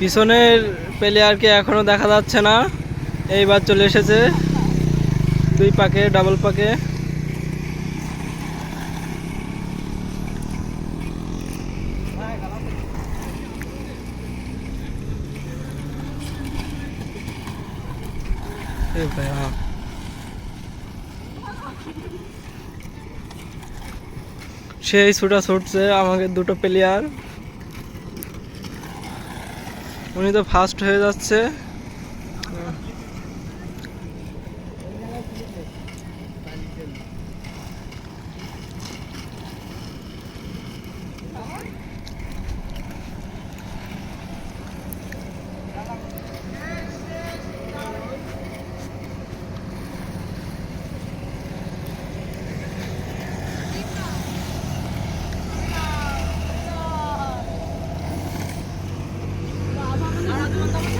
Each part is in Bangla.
পিছনের প্লেয়ারকে এখনও দেখা যাচ্ছে না। এইবার চলে এসেছে। দুই পাকে ডাবল পাকে এ ভাই, হ্যাঁ। সেই ছুটা ছুটছে আমাকে দুটো প্লেয়ার উনি তো ফার্স্ট হয়ে যাচ্ছে।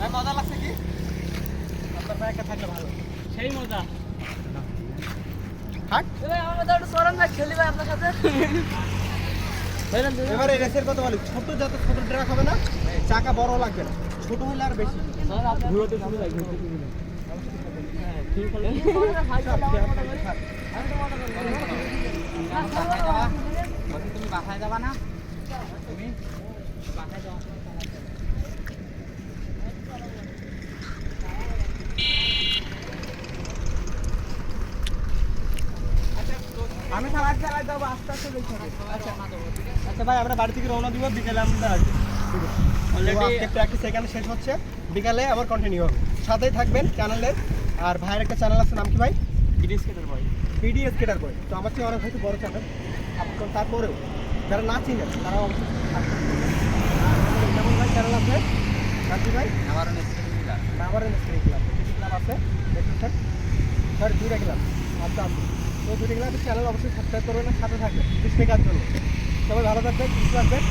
ভাই মজা লাগছে কি আপনার ভাই একা থাকলে ভালো সেই মজা থাক এবারে রেসের কথা বলি ছোট যত ছোট ট্রাক হবে না চাকা বড় লাগবে না ছোট হলে আর বেশি ঘুরোতে তুমি বাসায় যাবা না তুমি বাসায় যাও আমি চালাই যাব আস্তে আস্তে হবে। আচ্ছা আচ্ছা ভাই আমরা বাড়ি থেকে রওনা দিব বিকেলে আমরা আসব আজকে প্র্যাকটিস এখানে শেষ হচ্ছে। বিকালে আবার কন্টিনিউ হবে। সাথেই থাকবেন চ্যানেলের আর ভাইয়ের একটা চ্যানেল আছে নাম কি ভাই? BDS skater boy PD skater বই তো আমার থেকে অনেক হয়তো বড় চ্যানেল তারপরেও যারা না চিনেন তারা অবশ্যই যেমন ভাই চ্যানেল আছে? নাম কি ভাই? আমার ক্লাব দুটি ক্লাব আছে দেখতেছেন সরি দুইটা ক্লাব আচ্ছা আছে তো ক্লাবের চ্যানেল অবশ্যই সাবস্ক্রাইব করবেন সাথে থাকবেন। জন্য। সবাই ভালো থাকবেন সুস্থ থাকবেন।